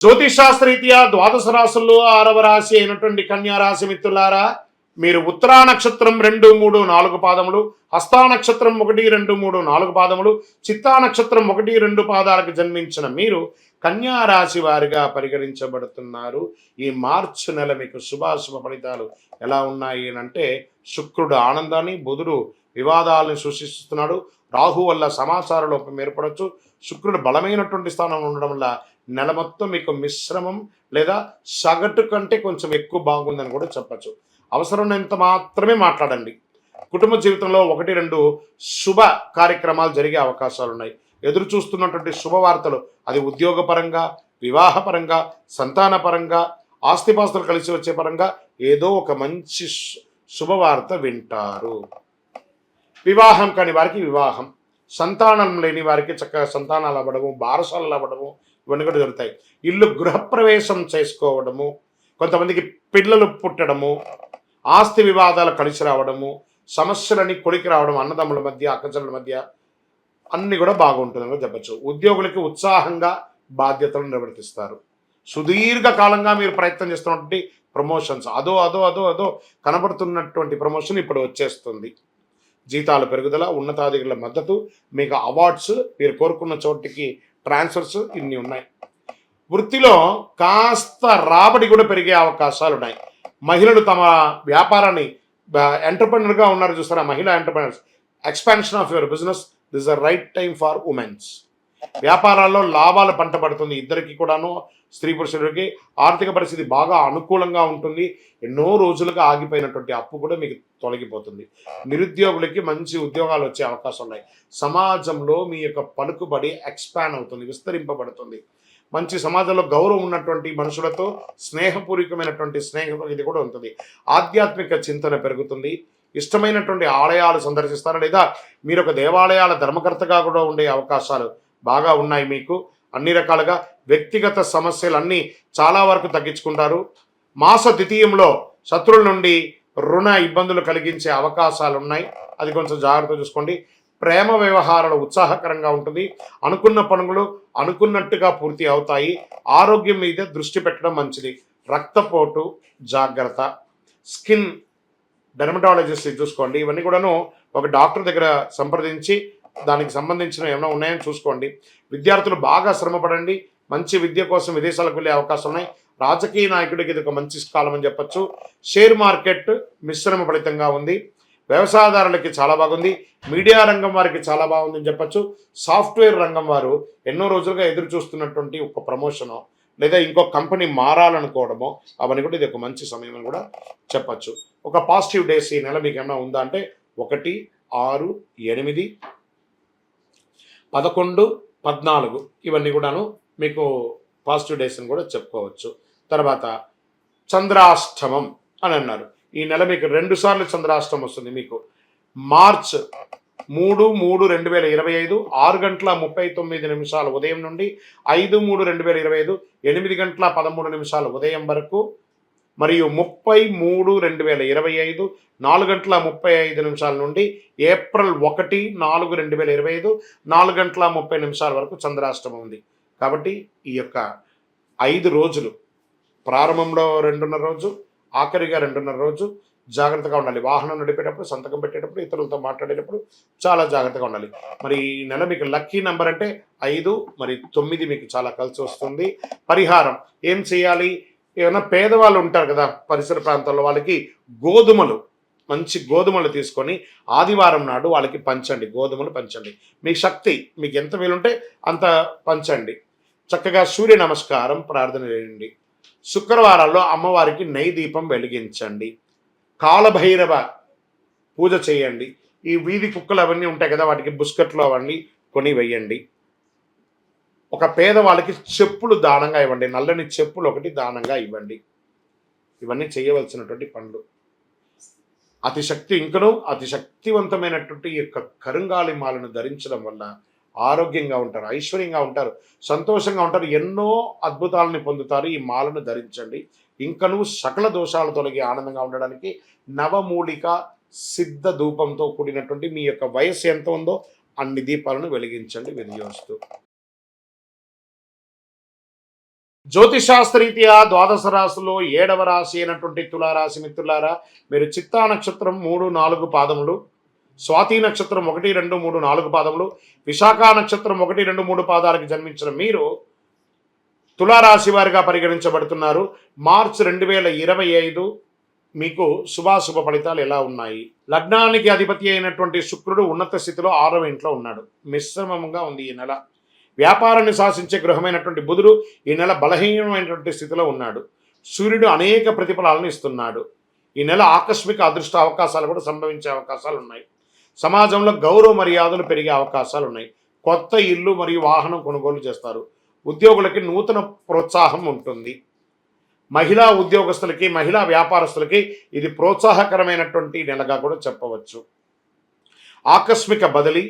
జ్యోతిషాస్త్రరీత్యా ద్వాదశ రాశుల్లో ఆరవ రాశి అయినటువంటి కన్యా రాశి మిత్రులారా మీరు ఉత్తరా నక్షత్రం రెండు మూడు నాలుగు పాదములు హస్తా నక్షత్రం ఒకటి రెండు మూడు నాలుగు పాదములు చిత్తా నక్షత్రం ఒకటి రెండు పాదాలకు జన్మించిన మీరు కన్యారాశి వారిగా పరిగణించబడుతున్నారు. ఈ మార్చి నెల మీకు శుభాశుభ ఫలితాలు ఎలా ఉన్నాయి అంటే శుక్రుడు ఆనందాన్ని బుధుడు వివాదాలను సూచిస్తున్నాడు రాహు వల్ల సమాచార లోపం ఏర్పడవచ్చు శుక్రుడు బలమైనటువంటి స్థానంలో ఉండడం వల్ల నెల మొత్తం మీకు మిశ్రమం లేదా సగటు కంటే కొంచెం ఎక్కువ బాగుందని కూడా చెప్పచ్చు. అవసరమైనంత మాత్రమే మాట్లాడండి. కుటుంబ జీవితంలో ఒకటి రెండు శుభ కార్యక్రమాలు జరిగే అవకాశాలు ఉన్నాయి. ఎదురు చూస్తున్నటువంటి శుభవార్తలు అది ఉద్యోగపరంగా వివాహపరంగా సంతానపరంగా ఆస్తిపాస్తులు కలిసి వచ్చే పరంగా ఏదో ఒక మంచి శుభవార్త వింటారు. వివాహం కాని వారికి వివాహం సంతానం లేని వారికి చక్కగా సంతానాలు అవ్వడము బారసాలు అవ్వడము ఇవన్నీ కూడా జరుగుతాయి. ఇల్లు గృహప్రవేశం చేసుకోవడము కొంతమందికి పిల్లలు పుట్టడము ఆస్తి వివాదాలు కలిసి రావడము సమస్యలని కొలికి రావడం అన్నదమ్ముల మధ్య అక్కచెల్లెల మధ్య అన్ని కూడా బాగుంటుందని కూడా చెప్పచ్చు. ఉద్యోగులకి ఉత్సాహంగా బాధ్యతలు నిర్వర్తిస్తారు. సుదీర్ఘకాలంగా మీరు ప్రయత్నం చేస్తున్నటువంటి ప్రమోషన్స్ అదో అదో అదో అదో కనబడుతున్నటువంటి ప్రమోషన్ ఇప్పుడు వచ్చేస్తుంది. జీతాల పెరుగుదల ఉన్నతాధికారుల మద్దతు మీకు అవార్డ్స్ మీరు కోరుకున్న చోటికి ట్రాన్స్ఫర్స్ ఇన్ని ఉన్నాయి. వృత్తిలో కాస్త రాబడి కూడా పెరిగే అవకాశాలు ఉన్నాయి మహిళలు తమ వ్యాపారాన్ని ఎంటర్ప్రెనర్గా ఉన్నారు చూస్తారా మహిళా entrepreneurs expansion of your business this a right time for women's వ్యాపారాల్లో లాభాలు పంట పడుతుంది. ఇద్దరికి కూడాను స్త్రీ పురుషులకి ఆర్థిక పరిస్థితి బాగా అనుకూలంగా ఉంటుంది. ఎన్నో రోజులుగా ఆగిపోయినటువంటి అప్పు కూడా మీకు తొలగిపోతుంది. నిరుద్యోగులకి మంచి ఉద్యోగాలు వచ్చే అవకాశం ఉన్నాయి. సమాజంలో మీ యొక్క పలుకుబడి ఎక్స్పాండ్ అవుతుంది విస్తరింపబడుతుంది. మంచి సమాజంలో గౌరవం ఉన్నటువంటి మనుషులతో స్నేహపూర్వకమైనటువంటి స్నేహం ఇది కూడా ఉంటుంది. ఆధ్యాత్మిక చింతన పెరుగుతుంది. ఇష్టమైనటువంటి ఆలయాలు సందర్శిస్తారు లేదా? మీరు ఒక దేవాలయాల ధర్మకర్తగా కూడా ఉండే అవకాశాలు బాగా ఉన్నాయి మీకు. అన్ని రకాలుగా వ్యక్తిగత సమస్యలన్నీ చాలా వరకు తగ్గించుకుంటారు. మాస ద్వితీయంలో శత్రువుల నుండి రుణ ఇబ్బందులు కలిగించే అవకాశాలు ఉన్నాయి అది కొంచెం జాగ్రత్త చూసుకోండి. ప్రేమ వ్యవహారాలు ఉత్సాహకరంగా ఉంటుంది. అనుకున్న పనులు అనుకున్నట్టుగా పూర్తి అవుతాయి. ఆరోగ్యం మీద దృష్టి పెట్టడం మంచిది. రక్తపోటు జాగ్రత్త. స్కిన్ డెర్మటాలజిస్ట్ చూసుకోండి. ఇవన్నీ కూడాను ఒక డాక్టర్ దగ్గర సంప్రదించి దానికి సంబంధించిన ఏమైనా ఉన్నాయని చూసుకోండి. విద్యార్థులు బాగా శ్రమపడండి. మంచి విద్య కోసం విదేశాలకు వెళ్ళే అవకాశం ఉన్నాయి. రాజకీయ నాయకుడికి ఇది ఒక మంచి కాలం అని చెప్పచ్చు. షేర్ మార్కెట్ మిశ్రమ ఫలితంగా ఉంది. వ్యవసాయదారులకి చాలా బాగుంది. మీడియా రంగం వారికి చాలా బాగుందని చెప్పచ్చు. సాఫ్ట్వేర్ రంగం వారు ఎన్నో రోజులుగా ఎదురు చూస్తున్నటువంటి ఒక ప్రమోషను లేదా ఇంకో కంపెనీ మారాలనుకోవడమో అవన్నీ కూడా ఇది ఒక మంచి సమయం అని కూడా చెప్పచ్చు. ఒక పాజిటివ్ డేస్ ఈ నెల మీకు ఏమైనా ఉందా అంటే ఒకటి ఆరు ఎనిమిది పదకొండు పద్నాలుగు ఇవన్నీ కూడాను మీకు పాజిటివ్ డేస్ అని కూడా చెప్పుకోవచ్చు. తర్వాత చంద్రాష్టమం అని అన్నారు. ఈ నెల మీకు రెండు సార్లు చంద్రాష్టమం వస్తుంది మీకు. మార్చ్ మూడు మూడు రెండు వేల ఇరవై ఐదు ఆరు గంటల ముప్పై తొమ్మిది నిమిషాలు ఉదయం నుండి ఐదు మూడు రెండు వేల ఇరవై ఐదు ఎనిమిది గంటల పదమూడు నిమిషాలు ఉదయం వరకు మరియు ముప్పై మూడు రెండు వేల ఇరవై ఐదు నాలుగు గంటల ముప్పై ఐదు నిమిషాల నుండి ఏప్రిల్ ఒకటి నాలుగు రెండు వేల ఇరవై ఐదు నాలుగు గంటల ముప్పై నిమిషాల వరకు చంద్రాష్టమం ఉంది. కాబట్టి ఈ యొక్క ఐదు రోజులు ప్రారంభంలో రెండున్నర రోజు ఆఖరిగా రెండున్నర రోజు జాగ్రత్తగా ఉండాలి. వాహనం నడిపేటప్పుడు సంతకం పెట్టేటప్పుడు ఇతరులతో మాట్లాడేటప్పుడు చాలా జాగ్రత్తగా ఉండాలి. మరి ఈ నెల మీకు లక్కీ నెంబర్ అంటే ఐదు మరి తొమ్మిది మీకు చాలా కలిసి వస్తుంది. పరిహారం ఏం చేయాలి? ఏమైనా పేదవాళ్ళు ఉంటారు కదా పరిసర ప్రాంతాల్లో వాళ్ళకి గోధుమలు మంచి గోధుమలు తీసుకొని ఆదివారం నాడు వాళ్ళకి పంచండి గోధుమలు పంచండి. మీ శక్తి మీకు ఎంత వీలుంటే అంత పంచండి. చక్కగా సూర్య నమస్కారం ప్రార్థన చేయండి. శుక్రవారాల్లో అమ్మవారికి నెయ్యి దీపం వెలిగించండి. కాలభైరవ పూజ చేయండి. ఈ వీధి కుక్కలు అవన్నీ ఉంటాయి కదా వాటికి బుస్కెట్లు అవన్నీ కొని వేయండి. ఒక పేదవాళ్ళకి చెప్పులు దానంగా ఇవ్వండి. నల్లని చెప్పులు ఒకటి దానంగా ఇవ్వండి. ఇవన్నీ చేయవలసినటువంటి పనులు. అతి శక్తి అతిశక్తివంతమైనటువంటి అతి శక్తివంతమైనటువంటి ఈ యొక్క కరుంగాలి మాలను ధరించడం వల్ల ఆరోగ్యంగా ఉంటారు ఐశ్వర్యంగా ఉంటారు సంతోషంగా ఉంటారు. ఎన్నో అద్భుతాలని పొందుతారు ఈ మాలను ధరించండి. ఇంకను సకల దోషాలు తొలగి ఆనందంగా ఉండడానికి నవమూలిక సిద్ధ ధూపంతో కూడినటువంటి మీ యొక్క వయస్సు ఎంత ఉందో అన్ని దీపాలను వెలిగించండి. వెలిగిస్తూ జ్యోతిశాస్త్రరీత్యా ద్వాదశ రాశుల్లో ఏడవ రాశి అయినటువంటి తులారాశి మిత్రులారా మీరు చిత్తా నక్షత్రం మూడు నాలుగు పాదములు స్వాతి నక్షత్రం ఒకటి రెండు మూడు నాలుగు పాదములు విశాఖ నక్షత్రం ఒకటి రెండు మూడు పాదాలకు జన్మించిన మీరు తులారాశి వారిగా పరిగణించబడుతున్నారు. మార్చ్ రెండు వేల ఇరవై ఐదు మీకు శుభాశుభ ఫలితాలు ఎలా ఉన్నాయి? లగ్నానికి అధిపతి అయినటువంటి శుక్రుడు ఉన్నత స్థితిలో ఆరవ ఇంట్లో ఉన్నాడు. మిశ్రమంగా ఉంది ఈ నెల. వ్యాపారాన్ని శాసించే గృహమైనటువంటి బుధుడు ఈ నెల బలహీనమైనటువంటి స్థితిలో ఉన్నాడు. సూర్యుడు అనేక ప్రతిఫలాలను ఇస్తున్నాడు. ఈ నెల ఆకస్మిక అదృష్ట అవకాశాలు కూడా సంభవించే అవకాశాలు ఉన్నాయి. సమాజంలో గౌరవ మర్యాదలు పెరిగే అవకాశాలు ఉన్నాయి. కొత్త ఇల్లు మరియు వాహనం కొనుగోలు చేస్తారు. ఉద్యోగులకి నూతన ప్రోత్సాహం ఉంటుంది. మహిళా ఉద్యోగస్తులకి మహిళా వ్యాపారస్తులకి ఇది ప్రోత్సాహకరమైనటువంటి నెలగా కూడా చెప్పవచ్చు. ఆకస్మిక బదిలీ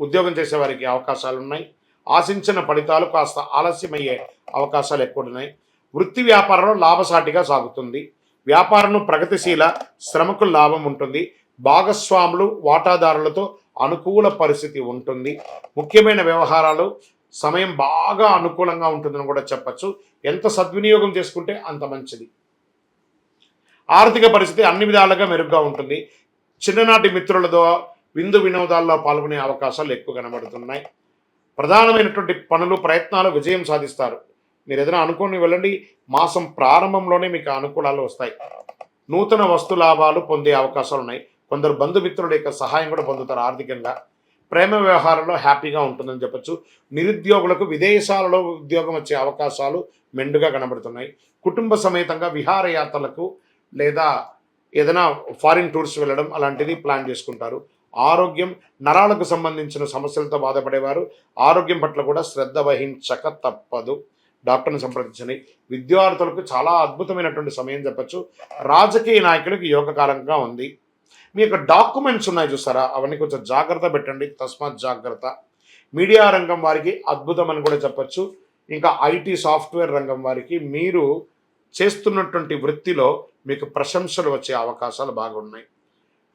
ఉద్యోగం చేసేవారికి అవకాశాలు ఉన్నాయి. ఆశించిన ఫలితాలు కాస్త ఆలస్యమయ్యే అవకాశాలు ఎక్కువ ఉన్నాయి వృత్తి వ్యాపారంలో లాభసాటిగా సాగుతుంది. వ్యాపారం ప్రగతిశీల శ్రమకు లాభం ఉంటుంది. భాగస్వాములు వాటాదారులతో అనుకూల పరిస్థితి ఉంటుంది. ముఖ్యమైన వ్యవహారాలు సమయం బాగా అనుకూలంగా ఉంటుందని కూడా చెప్పచ్చు. ఎంత సద్వినియోగం చేసుకుంటే అంత మంచిది. ఆర్థిక పరిస్థితి అన్ని విధాలుగా మెరుగ్గా ఉంటుంది. చిన్ననాటి మిత్రులతో విందు వినోదాల్లో పాల్గొనే అవకాశాలు ఎక్కువ కనబడుతున్నాయి. ప్రధానమైనటువంటి పనులు ప్రయత్నాలు విజయం సాధిస్తారు. మీరు ఏదైనా అనుకుని వెళ్ళండి మాసం ప్రారంభంలోనే మీకు అనుకూలాలు వస్తాయి. నూతన వస్తు లాభాలు పొందే అవకాశాలు ఉన్నాయి. కొందరు బంధుమిత్రుల యొక్క సహాయం కూడా పొందుతారు ఆర్థికంగా. ప్రేమ వ్యవహారంలో హ్యాపీగా ఉంటుందని చెప్పొచ్చు. నిరుద్యోగులకు విదేశాలలో ఉద్యోగం వచ్చే అవకాశాలు మెండుగా కనబడుతున్నాయి. కుటుంబ సమేతంగా విహారయాత్రలకు లేదా ఏదైనా ఫారిన్ టూర్స్ వెళ్ళడం అలాంటిది ప్లాన్ చేసుకుంటారు. ఆరోగ్యం నరాలకు సంబంధించిన సమస్యలతో బాధపడేవారు. ఆరోగ్యం పట్ల కూడా శ్రద్ధ వహించక తప్పదు. డాక్టర్ని సంప్రదించండి. విద్యార్థులకు చాలా అద్భుతమైనటువంటి సమయం చెప్పచ్చు. రాజకీయ నాయకులకు యోగకారంగా ఉంది. మీ యొక్క డాక్యుమెంట్స్ ఉన్నాయి చూసారా అవన్నీ కొంచెం జాగ్రత్త పెట్టండి. తస్మాత్ జాగ్రత్త. మీడియా రంగం వారికి అద్భుతం అని కూడా చెప్పచ్చు. ఇంకా ఐటీ సాఫ్ట్వేర్ రంగం వారికి మీరు చేస్తున్నటువంటి వృత్తిలో మీకు ప్రశంసలు వచ్చే అవకాశాలు బాగున్నాయి.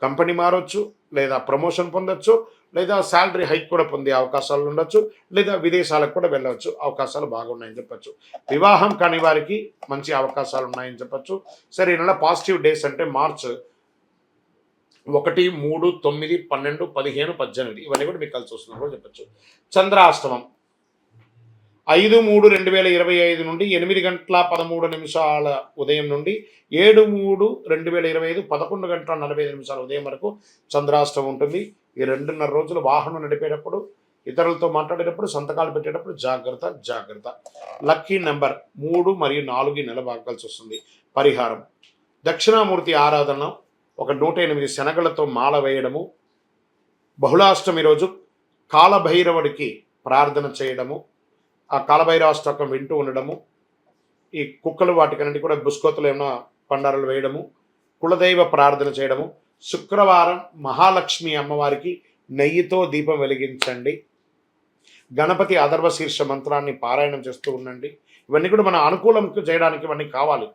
కంపెనీ మారొచ్చు లేదా ప్రమోషన్ పొందొచ్చు లేదా శాలరీ హైక్ కూడా పొందే అవకాశాలు ఉండొచ్చు లేదా విదేశాలకు కూడా వెళ్ళవచ్చు అవకాశాలు బాగున్నాయని చెప్పచ్చు. వివాహం కాని వారికి మంచి అవకాశాలు ఉన్నాయని చెప్పచ్చు. సరే ఈ నెల పాజిటివ్ డేస్ అంటే మార్చ్ ఒకటి మూడు తొమ్మిది పన్నెండు పదిహేను పద్దెనిమిది ఇవన్నీ కూడా మీకు కలిసి వస్తుంది కూడా చెప్పచ్చు. చంద్రాష్టమం ఐదు మూడు రెండు వేల ఇరవై ఐదు నుండి ఎనిమిది గంటల పదమూడు నిమిషాల ఉదయం నుండి ఏడు మూడు రెండు వేల ఇరవై ఐదు పదకొండు గంటల నలభై ఐదు నిమిషాల ఉదయం వరకు చంద్రాష్టం ఉంటుంది. ఈ రెండున్నర రోజులు వాహనం నడిపేటప్పుడు ఇతరులతో మాట్లాడేటప్పుడు సంతకాలు పెట్టేటప్పుడు జాగ్రత్త జాగ్రత్త. లక్కీ నెంబర్ మూడు మరియు నాలుగు నెల బాగాల్సి వస్తుంది. పరిహారం. దక్షిణామూర్తి ఆరాధన ఒక నూట ఎనిమిది శనగలతో మాల వేయడము. బహుళాష్టమి రోజు కాలభైరవుడికి ప్రార్థన చేయడము. ఆ కాలభైరవ అష్టకం వింటూ ఉండడము ఈ కుక్కలు వాటికన్నిటి కూడా బుస్కోతులు ఏమైనా పండారాలు వేయడము కులదైవ ప్రార్థన చేయడము శుక్రవారం మహాలక్ష్మి అమ్మవారికి నెయ్యితో దీపం వెలిగించండి. గణపతి అధర్వ శీర్ష మంత్రాన్ని పారాయణం చేస్తూ ఉండండి. ఇవన్నీ కూడా మన అనుకూలం చేయడానికి ఇవన్నీ కావాలి.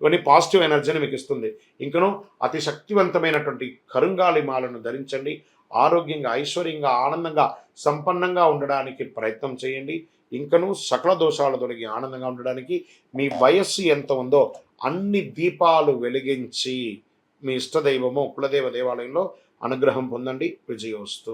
ఇవన్నీ పాజిటివ్ ఎనర్జీని మీకు ఇస్తుంది. ఇంకను అతి శక్తివంతమైనటువంటి కరుంగాలి మాలను ధరించండి. ఆరోగ్యంగా ఐశ్వర్యంగా ఆనందంగా సంపన్నంగా ఉండడానికి ప్రయత్నం చేయండి. ఇంకను సకల దోషాలు తొలగి ఆనందంగా ఉండడానికి మీ వయస్సు ఎంత ఉందో అన్ని దీపాలు వెలిగించి మీ ఇష్టదైవము కులదేవ దేవాలయంలో అనుగ్రహం పొందండి. విజయోస్తు